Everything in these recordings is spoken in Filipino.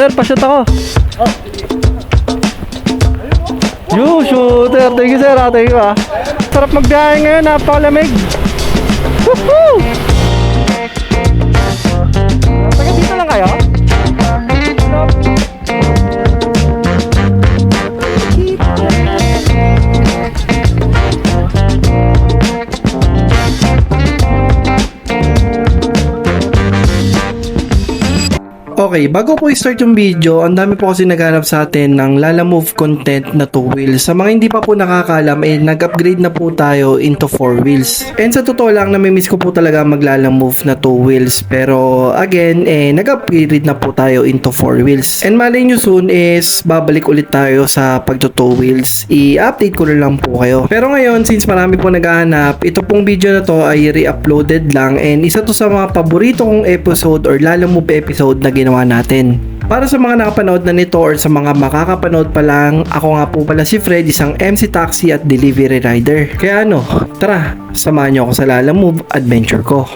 Sir, pa-shoot ako. Yo, shooter. Thank you, sir. ah. Thank you, ah. Sarap magbiyahe ngayon. Napakalamig. Woohoo! Taga dito lang kayo? Okay, bago po i-start yung video, ang dami po kasi naghanap sa atin ng Lala Move content na 2 wheels. Sa mga hindi pa po nakakalam, eh, nag-upgrade na po tayo into 4 wheels. And sa totoo lang, namimiss ko po talaga mag-Lala Move na 2 wheels. Pero again, eh, nag-upgrade na po tayo into 4 wheels. And malay nyo soon is babalik ulit tayo sa pagto 2 wheels. I-update ko lang po kayo. Pero ngayon, since marami po naghahanap, ito pong video na to ay re-uploaded lang and isa to sa mga paborito kong episode or Lala Move episode na ginawa natin. Para sa mga nakapanood na nito or sa mga makakapanood pa lang, ako nga po pala si Fred, isang MC Taxi at Delivery Rider. Kaya ano, tara, samahan niyo ako sa Lala Move adventure ko.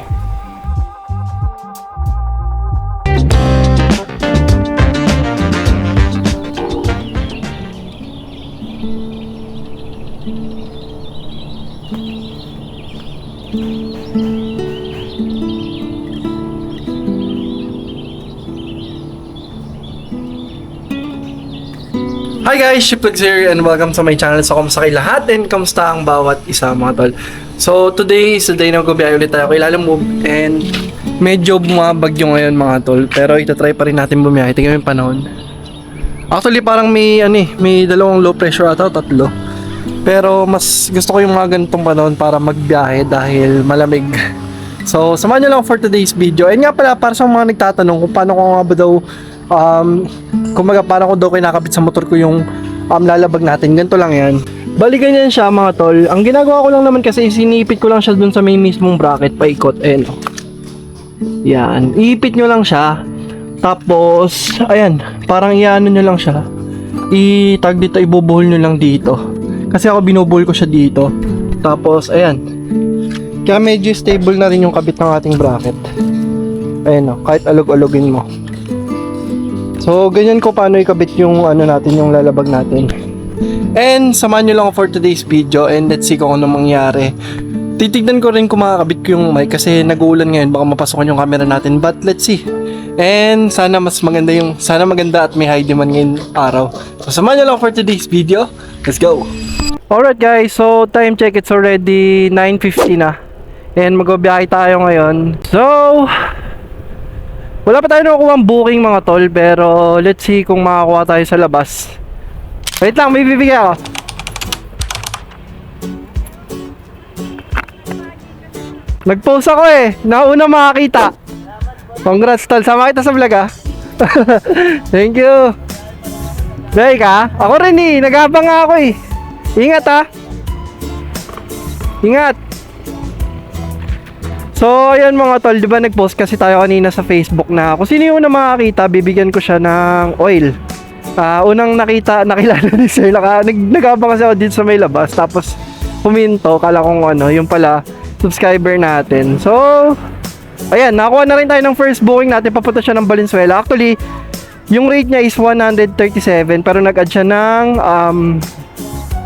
Hi guys, Shiplex here and welcome sa my channel. So, kamusta kayo lahat and kamusta ang bawat isa mga tol. So, today is the day na magbibiyahe ulit tayo kay Lala Move and medyo bumabagyo ngayon mga tol. Pero itatry pa rin natin bumiyahe. Tingnan yung panahon. Actually, parang may, ano eh, may dalawang low pressure ata tatlo. Pero mas gusto ko yung mga ganitong panahon para magbiyahe dahil malamig. So, samahan nyo lang for today's video. And nga pala, para sa mga nagtatanong kung paano ko nga ba daw um, kumaga paano ko daw kinakabit sa motor ko yung um, lalabag natin. Ganito lang yan. Bali ganyan siya mga tol. Ang ginagawa ko lang naman kasi sinipit ko lang siya dun sa may mismong bracket paikot. Ayan. oh. Yan. Iipit nyo lang siya. Tapos, ayan. Parang iano nyo lang siya. Itag dito, ibubuhol nyo lang dito. Kasi ako binubuhol ko siya dito. Tapos, ayan. Kaya medyo stable na rin yung kabit ng ating bracket. Ayan o, kahit alog-alogin mo. So, ganyan ko paano ikabit yung ano natin, yung lalabag natin. And, samahan nyo lang for today's video and let's see kung ano mangyari. Titignan ko rin kung makakabit ko yung mic kasi nag-uulan ngayon, baka mapasokan yung camera natin. But, let's see. And, sana mas maganda yung, sana maganda at may high demand ngayon araw. So, samahan nyo lang for today's video. Let's go! Alright guys, so time check, it's already 9.50 na. And magbabiyahe tayo ngayon. So, wala pa tayo nakukuha ang booking mga tol, pero let's see kung makakuha tayo sa labas. Wait lang, may bibigay ako. Nag-post ako eh, nauna makakita. Congrats tol, sama kita sa vlog ah. Thank you. Dahil ka? Ako rin eh, nagabang ako eh. Ingat ah. Ingat. So, ayan mga tol, di ba nag-post kasi tayo kanina sa Facebook na kung sino yung unang makakita, bibigyan ko siya ng oil. Ah, unang nakita, nakilala ni Sir, naka, nag, nagabang kasi ako dito sa may labas, tapos puminto, kala kong ano, yung pala, subscriber natin. So, ayan, nakakuha na rin tayo ng first booking natin, papunta siya ng Valenzuela. Actually, yung rate niya is 137, pero nag-add siya ng um,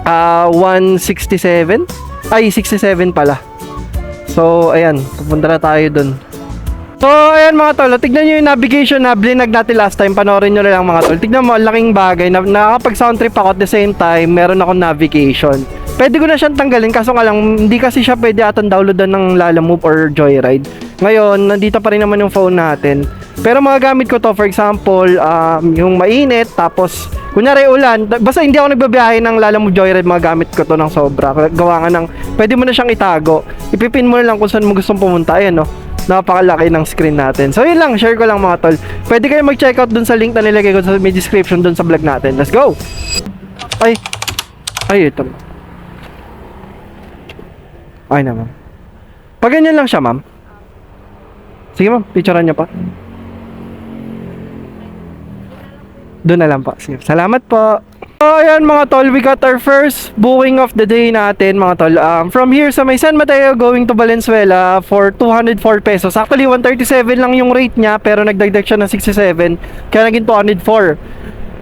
ah 167, ay 67 pala. So, ayan, pupunta na tayo dun. So, ayan mga tol, tignan nyo yung navigation na blinag natin last time, panoorin nyo lang mga tol. Tignan mo, laking bagay, na, nakakapag sound trip ako at the same time, meron akong navigation. Pwede ko na siyang tanggalin, kaso nga lang, hindi kasi siya pwede atang downloadan ng Lala Move or Joyride. Ngayon, nandito pa rin naman yung phone natin. Pero mga gamit ko to, for example, um, yung mainit, tapos, kunyari ulan, basta hindi ako nagbabiyahe ng Lala Move Joyride, mga gamit ko to ng sobra. Gawa nga ng, pwede mo na siyang itago. Ipipin mo na lang kung saan mo gustong pumunta, ayan no napakalaki ng screen natin. So yun lang, share ko lang mga tol. Pwede kayo mag-check out dun sa link na nilagay ko sa may description dun sa vlog natin. Let's go! Ay! Ay, ito. Ay naman. Pag ganyan lang siya, ma'am. Sige ma'am, picturean niyo pa. Doon na lang po. Sige. Salamat po. So, ayan mga tol, we got our first booking of the day natin mga tol. Um, from here sa may San Mateo going to Valenzuela for 204 pesos. Actually, 137 lang yung rate niya pero nagdagdag siya ng 67 kaya naging 204.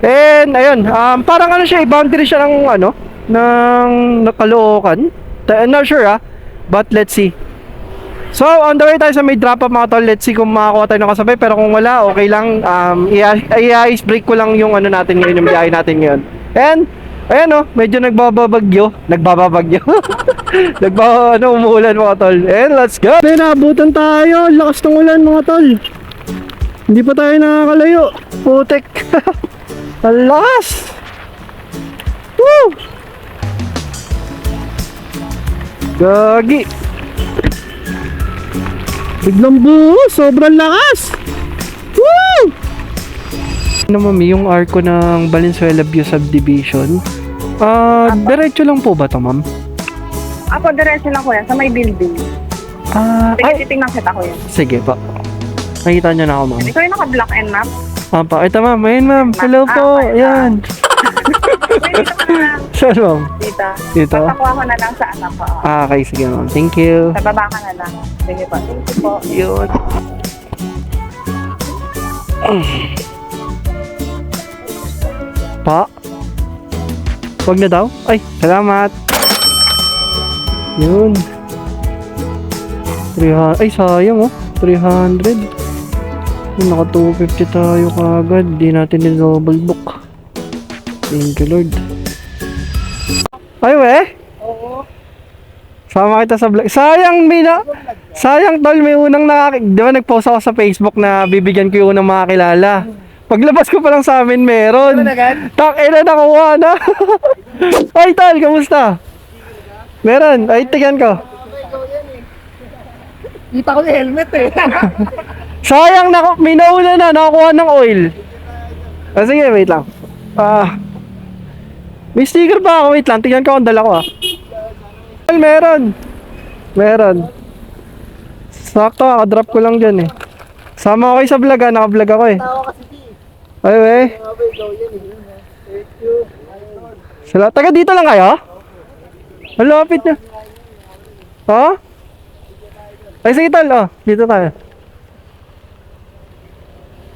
And ayun, um, parang ano siya, boundary siya ng ano, ng Caloocan. Ta- I'm not sure ah, but let's see. So, on the way tayo sa may drop up mga tol. Let's see kung makakuha tayo ng kasabay. Pero kung wala, okay lang. Um, i-ice break ko lang yung ano natin ngayon, yung biyahe natin ngayon. And, ayan oh, medyo nagbababagyo. Nagbababagyo. Nagba, ano, umuulan mga tol. And let's go! Then, naabutan tayo. Lakas ng ulan mga tol. Hindi pa tayo nakakalayo. Putek. Ang lakas! Woo! Gagi! Biglang buo, sobrang lakas. Woo! Ano mami, yung arko ng Valenzuela View Subdivision. Ah, diretso lang po ba to, ma'am? Ako, diretso lang ko yan, sa may building. Ah, Sige, ay, titingnan kita ko yan. sige po. Nakita niyo na ako, ma'am. Ikaw yung naka-block and map. Papa, ito ma'am, ayun ma'am. Hello Ah, po, okay. dito ka na lang. Saan ma'am? Dito. Dito? Papakuha ko na lang sa anak ko. Ah, okay, sige ma'am. Thank you. Sa baba ka na lang. Sige po. Thank you po. Yun. Pa? Wag na daw? Ay, salamat. Yun. 300. Ay, sayang oh. 300. Yun, naka 250 tayo kagad. Di natin ni-double book. Thank you, Lord. Ay, we? Oo. Sama kita sa vlog. Sayang, Mina. Sayang, tol. May unang nakak... Di ba nag-post ako sa Facebook na bibigyan ko yung unang makakilala. Paglabas ko pa lang sa amin, meron. Tak, ina, nakuha na. Ay, tol, kamusta? Meron. Ay, tigyan ko. Kita ko yung helmet eh. Sayang, naku, may nauna na. Nakakuha ng oil. Ah, sige, wait lang. Ah. May sticker pa ako. Wait lang. Tignan ko kung dala ko ah. Well, meron. Meron. Sakto, drop ko lang dyan eh. Sama ko kayo sa vlog ah. Naka-vlog ako eh. Ay, we. Sala, taga dito lang kayo? Ang lapit na. Ha? Ay, sige tol. Oh, dito tayo.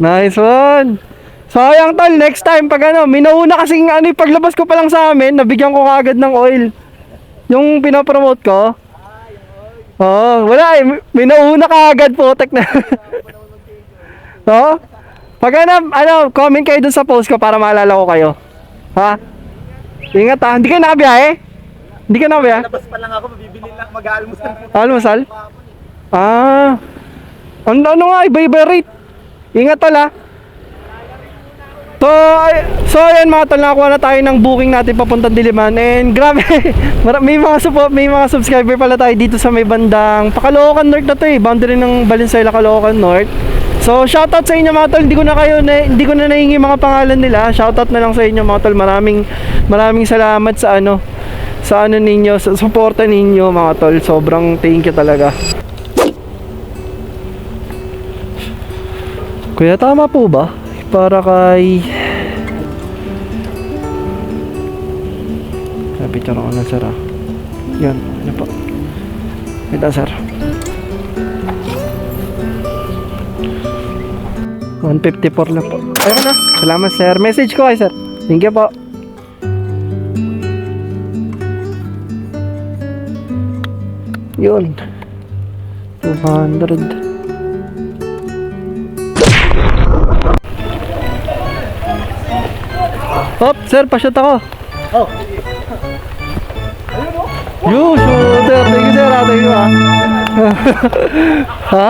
Nice one. Sayang tol, next time pag ano, minauna kasing ano, paglabas ko pa lang sa amin, nabigyan ko kaagad ng oil. Yung pinapromote ko. Oo, wala eh, minauna kaagad putek na. Oo? Pag ano, ano, comment kayo dun sa post ko para maalala ko kayo. Ha? Ingat ha, hindi ka nakabiyahe? Hindi ka nakabiyahe? Labas pa lang ako, mabibili lang, mag-aalmusal. Almusal? Ah. Ano, ano nga, iba-iba rate. Ingat tol ah. So, ay, so ayan mga tol, nakakuha na tayo ng booking natin papuntang Diliman and grabe, may mga support, may mga subscriber pala tayo dito sa may bandang Caloocan North na to eh, boundary ng Valenzuela Caloocan North. So, shoutout sa inyo mga tol, hindi ko na kayo na, hindi ko na nahingi mga pangalan nila. Shoutout na lang sa inyo mga tol. Maraming maraming salamat sa ano sa ano ninyo, sa suporta ninyo mga tol. Sobrang thank you talaga. Kuya, tama po ba? Para kay... Kapicture ako na, sir. ah. Yan, ano po. Ito, sir. 154 lang po. Ayun na. Salamat, sir. Message ko kay sir. Thank you po. Yun. 200. Hop, sir, pasyat ako. Oh. Yo, shooter. Thank you, sir. ah. Thank you, ah. ha?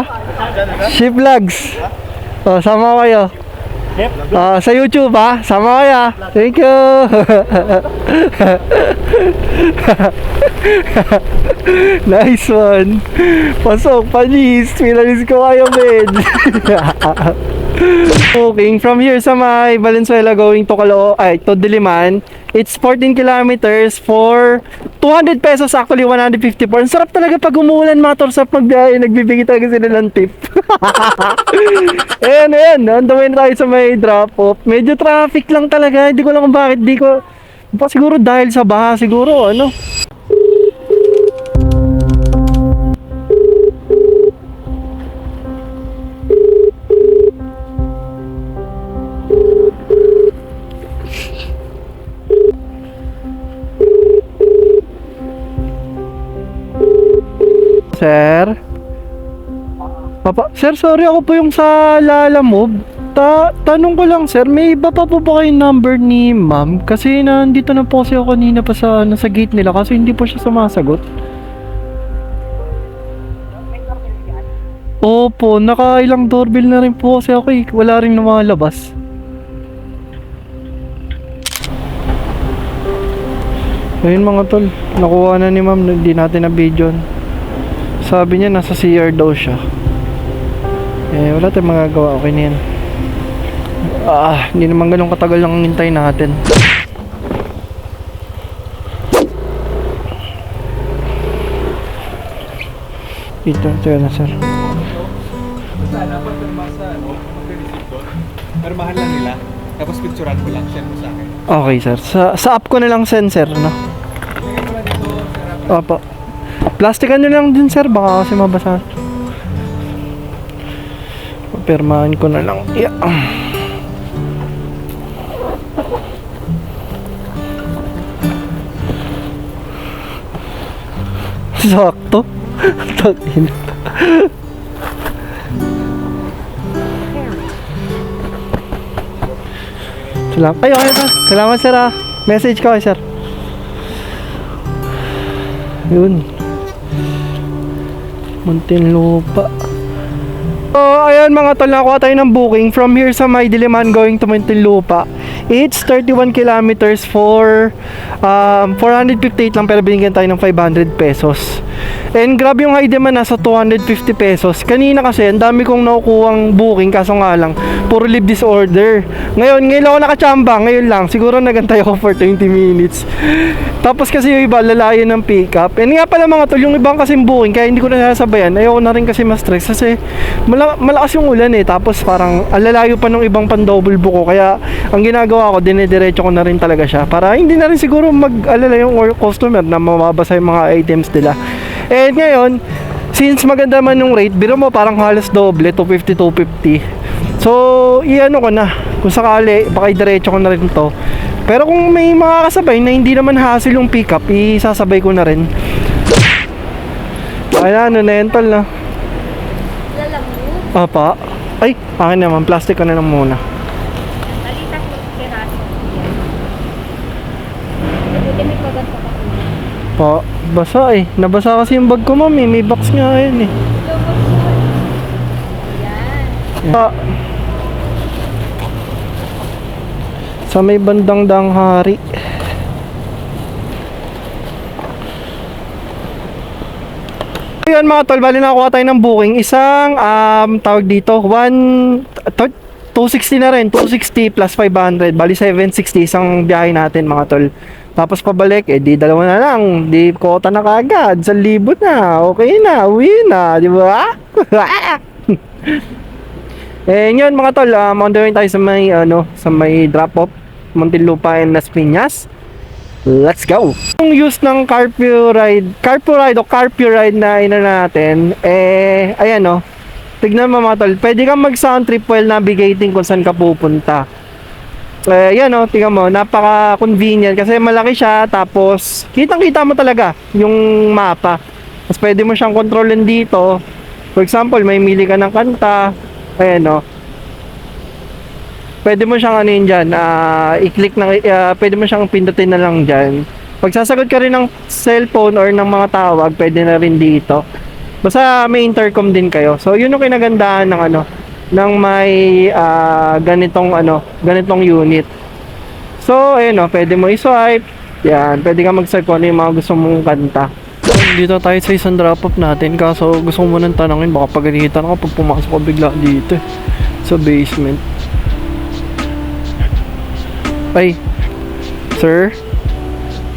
Ship vlogs. Oh, sama kayo. Ah, sa YouTube ha. Sama kayo. ah. Thank you. nice one. Pasok, panis. Pinalis ko kayo, men. Okay, from here sa may Valenzuela going to Caloo, ay, to Diliman, it's 14 kilometers for 200 pesos actually 154. Ang sarap talaga pag umulan mga torsap magbiyahe, nagbibigay talaga sila ng tip. ayan, ayan, on the way na tayo sa may drop off. Medyo traffic lang talaga, hindi ko lang kung bakit di ko siguro dahil sa baha siguro ano. Sir? Papa, sir, sorry ako po yung sa Lala Move. Ta tanong ko lang, sir, may iba pa po ba kayong number ni ma'am? Kasi nandito na po kasi ako kanina pa sa, nasa gate nila kasi hindi po siya sumasagot. Opo, nakailang doorbell na rin po kasi ako eh. Wala rin lumalabas. Ayun mga tol, nakuha na ni ma'am, hindi natin na video. Sabi niya nasa CR daw siya. Eh, wala tayong magagawa, okay na yan. Ah, hindi naman ganun katagal lang ang hintay natin. Dito, ito na sir. Sana pag sa ano, mag-receive doon. Pirmahan lang nila. Tapos picturean ko lang, share mo sa akin. Okay sir, sa, sa app ko na lang send sir, no? Opo. Plastikan nyo lang din sir, baka kasi mabasa. Papirmahan ko na lang. Yeah. Sakto. Takin. Salamat. Ay, okay sir. Salamat sir ah. Message ko sir. Yun. Muntinlupa. So, ayan mga tol, nakuha tayo ng booking from here sa May Diliman going to Muntinlupa. It's 31 kilometers for um, 458 lang pero binigyan tayo ng 500 pesos. And grabe yung high demand nasa 250 pesos. Kanina kasi ang dami kong nakukuhang booking kaso nga lang puro leave disorder. Ngayon, ngayon ako nakachamba, ngayon lang. Siguro nagantay ako for 20 minutes. Tapos kasi yung iba lalayo ng pick up. And nga pala mga tol, yung ibang kasing booking kaya hindi ko na sasabayan. Ayoko na rin kasi ma-stress kasi mala- malakas yung ulan eh. Tapos parang alalayo pa ng ibang pan-double. Kaya ang ginagawa ko, dinediretso ko na rin talaga siya. Para hindi na rin siguro mag-alala yung customer na mababasa yung mga items nila. And ngayon, since maganda man yung rate, biro mo parang halos doble, 250, 250. So, iano ko na. Kung sakali, baka diretso ko na rin to. Pero kung may mga kasabay na hindi naman hassle yung pickup, isasabay ko na rin. Ay, ano na yan, tol, na. Lalam mo. Apa. Ay, akin naman. Plastic ko na lang muna. Nalitas basa eh. Nabasa kasi yung bag ko, ma'am eh. May box nga yun eh. Yan. Pa. Sa may bandang danghari. Ayun mga tol, bali nakuha tayo ng booking. Isang, um, tawag dito, one, to- 260 na rin, 260 plus 500. Bali 760 isang biyahe natin mga tol. Tapos pabalik, eh di dalawa na lang. Di kota na kagad. Sa libo na. Okay na. Uwi na. Di ba? eh yun mga tol, um, on the way tayo sa may, ano, sa may drop off. Muntinlupa and Las Piñas. Let's go! Yung use ng carpio ride, carpio ride o carpio ride na ina natin, eh, ayan o, tignan mo mga tol, pwede kang mag sound trip while navigating kung saan ka pupunta. Eh, yan o, tingnan mo, napaka convenient kasi malaki siya, tapos kitang kita mo talaga yung mapa. Tapos pwede mo siyang kontrolin dito. For example, may mili ka ng kanta, ayan o, pwede mo siyang ano yun dyan, ah, i-click na, ah, pwede mo siyang pindutin na lang dyan. Pag sasagot ka rin ng cellphone or ng mga tawag, pwede na rin dito. Basta may intercom din kayo. So, yun yung kinagandahan ng ano, ng may ah, ganitong ano, ganitong unit. So, ayun o, pwede mo i-swipe. Yan, pwede ka mag-swipe kung ano yung mga gusto mong kanta. Dito tayo sa isang drop-off natin. Kaso gusto ko munang tanongin, baka pagalitan ako pag pumasok ko bigla dito eh, sa basement. Ay, sir?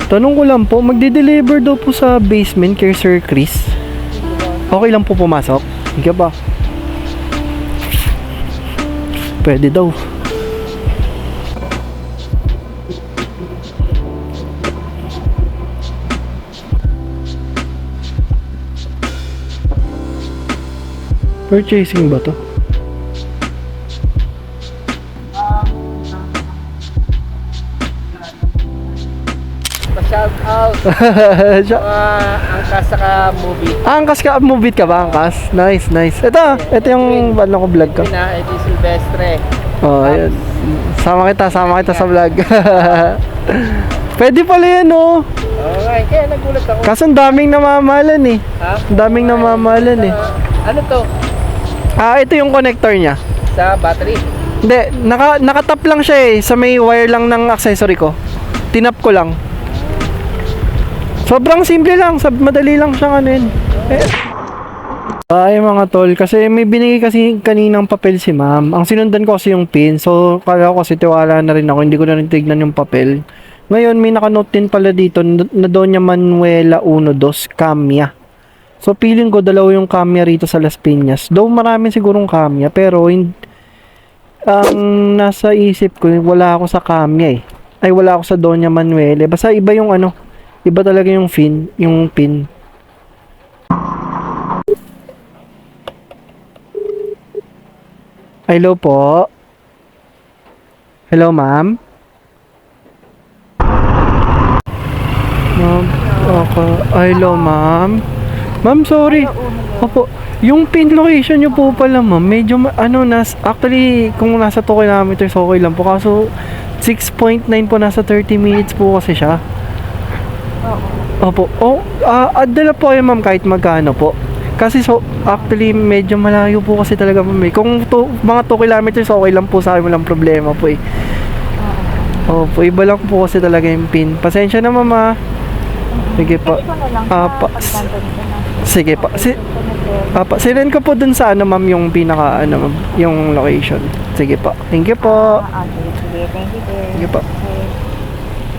Tanong ko lang po, magde-deliver daw po sa basement kay Sir Chris. Okay lang po pumasok? Hindi ba? Pwede daw. Purchasing ba to? Pa-shout out mga angkas saka movie. Ah, angkas ka, movie ka ba? Angkas? Nice, nice. Ito, ito yung ano ko vlog ko. Na Eddie Silvestre. Oh, ayun. Sama kita, sama kita sa vlog. Pwede pala yan, oh. Okay, kaya nagulat ako. Kaso ang daming namamalan eh. Ha? Ang daming namamalan eh. Ah, ano to? Ah, ito yung connector niya. Sa battery. Hindi, naka, nakatap lang siya eh. Sa may wire lang ng accessory ko. Tinap ko lang. Sobrang simple lang. Sab madali lang siyang yun. Eh. Ay mga tol, kasi may binigay kasi kaninang papel si ma'am. Ang sinundan ko kasi yung pin. So, kala ko kasi tiwala na rin ako. Hindi ko na rin tignan yung papel. Ngayon, may nakanote din pala dito na Doña Manuela 12 Camia. So, feeling ko dalawa yung Camia rito sa Las Piñas. Though marami sigurong Camia, pero ang nasa isip ko, wala ako sa Camia eh. Ay, wala ako sa Doña Manuela. Basta iba yung ano, iba talaga yung fin, yung pin. Hello po. Hello, ma'am. Ma'am, okay. Hello, ma'am. Ma'am, sorry. Opo, yung pin location nyo po pala, ma'am, medyo, ma- ano, nas, actually, kung nasa 2 kilometers, okay lang po. Kaso, 6.9 po, nasa 30 minutes po kasi siya. Opo. Oh, ah, adala po kayo, ma'am, kahit magkano po. Kasi so, actually, medyo malayo po kasi talaga, ma'am. eh. Kung to, mga 2 kilometers, okay lang po sa akin, walang problema po eh. Opo, iba lang po kasi talaga yung pin. Pasensya na, ma'am, ah. Sige po. Ah, pa-. Sige po. Si, Apa, sinend ko po dun sa ano ma'am yung pinaka ano ma'am, yung location. Sige po. Thank you po. Ah, okay. Sige, thank you. Sige po.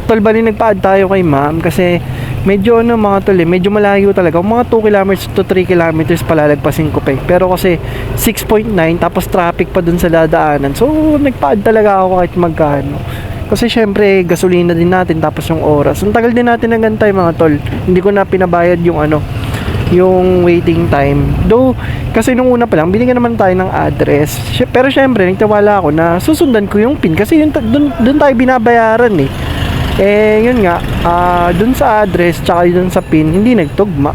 Tol, bali nagpa-add tayo kay ma'am kasi medyo ano mga tol eh, medyo malayo talaga. Mga 2 kilometers to 3 kilometers palalagpasin ko pa eh. Pero kasi 6.9 tapos traffic pa dun sa dadaanan. So nagpa-add talaga ako kahit magkano. Kasi syempre gasolina din natin tapos yung oras. Ang tagal din natin nagantay mga tol. Hindi ko na pinabayad yung ano yung waiting time. Though, kasi nung una pa lang, binigyan naman tayo ng address. Pero syempre, nagtiwala ako na susundan ko yung pin kasi yun, dun, dun tayo binabayaran eh. Eh, yun nga, ah dun sa address tsaka dun sa pin, hindi nagtugma.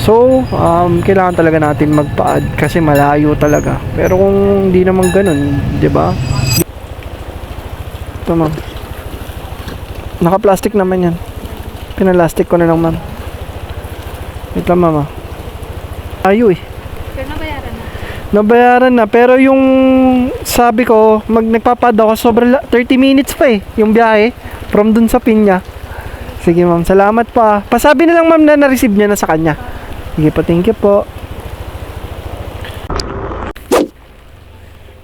So, um, kailangan talaga natin magpa-add kasi malayo talaga. Pero kung hindi naman ganun, di ba? Ito ma'am. Naka-plastic naman yan. Pinalastic ko na lang ma'am. Wait lang mama. Ayo eh. Nabayaran na. Nabayaran na. Pero yung sabi ko, mag nagpapad ako, sobrang la- 30 minutes pa eh. Yung biyahe. From dun sa pinya. Sige ma'am, salamat pa. Pasabi na lang ma'am na na-receive niya na sa kanya. Sige po, thank you po.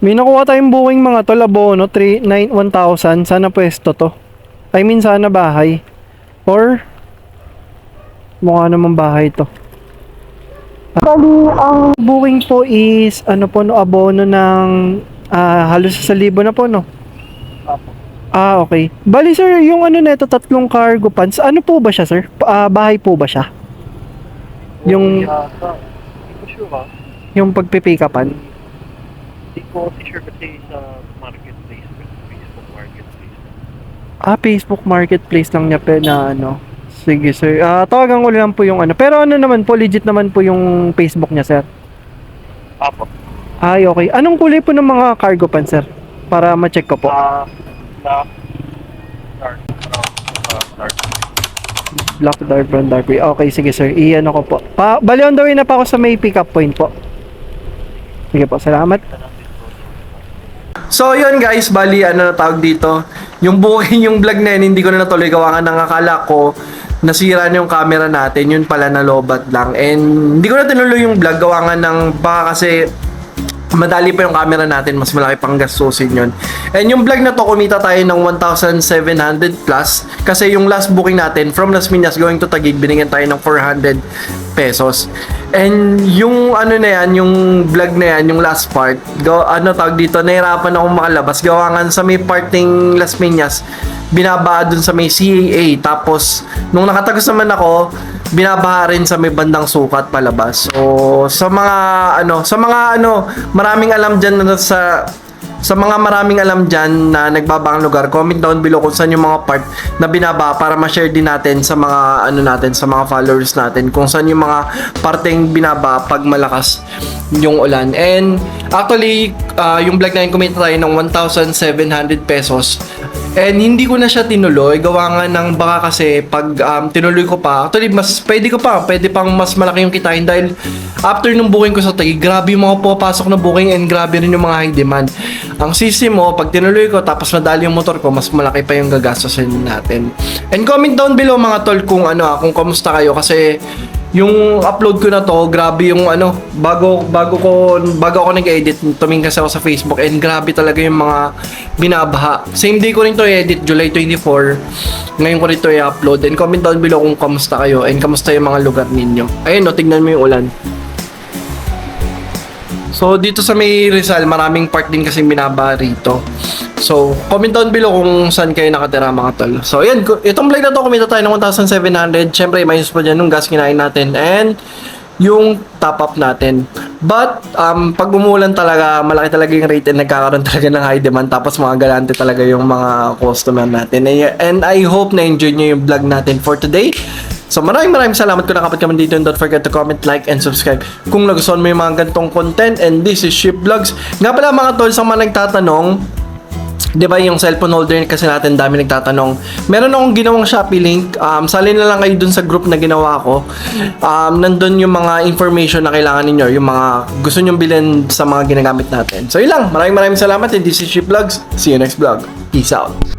May nakuha tayong booking mga tol, abono, 3, 9, 1,000. Sana pwesto to. I mean, sana bahay. Or, mukha naman bahay to. Bali, ang booking po is, ano po, no, abono ng ah, halos sa libo na po, no? Ah, okay. Bali, sir, yung ano neto, tatlong cargo pants, ano po ba siya, sir? Pa- ah, bahay po ba siya? Yung, Hindi ko sure ha. yung pagpipikapan? Hindi ko sure kasi sa marketplace, Facebook marketplace. Ah, Facebook Marketplace lang niya pe na ano. Sige, sir. Ah, tawagan ko lang po yung ano. Pero ano naman po, legit naman po yung Facebook niya, sir. Apo. Ay, okay. Anong kulay po ng mga cargo pants, sir? Para ma-check ko po. Ah, black, dark, brown, dark. Black. Okay, sige, sir. Iyan ako po. Pa, bali on the way na pa ako sa may pick-up point po. Sige po, salamat. So, yun guys, bali, ano na tawag dito. Yung booking, yung vlog na yun, hindi ko na natuloy gawa nga ng akala ko nasira na yung camera natin, yun pala na lobat lang. And hindi ko na tinuloy yung vlog gawa nga ng baka kasi madali pa yung camera natin, mas malaki pang gastusin yun. And yung vlog na to, kumita tayo ng 1,700 plus kasi yung last booking natin from Las Piñas going to Taguig, binigyan tayo ng 400 pesos. And yung ano na yan, yung vlog na yan, yung last part, go, ano tawag dito, nahirapan akong makalabas. Gawa nga sa may parting Las Piñas, binabaa dun sa may CAA. Tapos, nung nakatagos naman ako, binabaha rin sa may bandang sukat palabas. So, sa mga ano, sa mga ano, maraming alam dyan na sa sa mga maraming alam dyan na nagbabang lugar, comment down below kung saan yung mga part na binaba para ma-share din natin sa mga ano natin, sa mga followers natin kung saan yung mga parteng binaba pag malakas yung ulan. And actually, ah, yung vlog na yun kumita tayo ng 1,700 pesos. And hindi ko na siya tinuloy. Gawa nga ng baka kasi pag um, tinuloy ko pa, actually mas pwede ko pa, pwede pang mas malaki yung kitain dahil after nung booking ko sa Taguig, grabe yung mga pupasok na booking and grabe rin yung mga high demand. Ang sisi mo, pag tinuloy ko tapos nadali yung motor ko, mas malaki pa yung gagastosin natin. And comment down below mga tol kung ano, ah, kung kamusta kayo kasi yung upload ko na to, grabe yung ano, bago bago ko bago ako nag-edit, tumingin kasi ako sa Facebook and grabe talaga yung mga binabaha. Same day ko rin to i-edit, July 24. Ngayon ko rin to i-upload. And comment down below kung kamusta kayo and kamusta yung mga lugar ninyo. Ayun, no, tignan mo yung ulan. So, dito sa may Rizal, maraming part din kasing binaba rito. So, comment down below kung saan kayo nakatira mga tol. So, ayan, ku- itong vlog na to, kumita tayo ng 1,700. Siyempre, minus pa dyan yung gas kinain natin. And, yung top up natin. But, um, pag umulan talaga, malaki talaga yung rate and nagkakaroon talaga ng high demand. Tapos, mga galante talaga yung mga customer natin. And, I hope na enjoy nyo yung vlog natin for today. So maraming maraming salamat kung nakapat kami dito and don't forget to comment, like, and subscribe kung nagustuhan mo yung mga ganitong content and this is Ship Vlogs. Nga pala mga tol, sa mga nagtatanong, Di ba yung cellphone holder kasi natin dami nagtatanong. Meron akong ginawang Shopee link. Um, sali na lang kayo dun sa group na ginawa ko. Um, nandun yung mga information na kailangan ninyo. Yung mga gusto nyong bilhin sa mga ginagamit natin. So yun lang. Maraming maraming salamat and this is Ship Vlogs. See you next vlog. Peace out.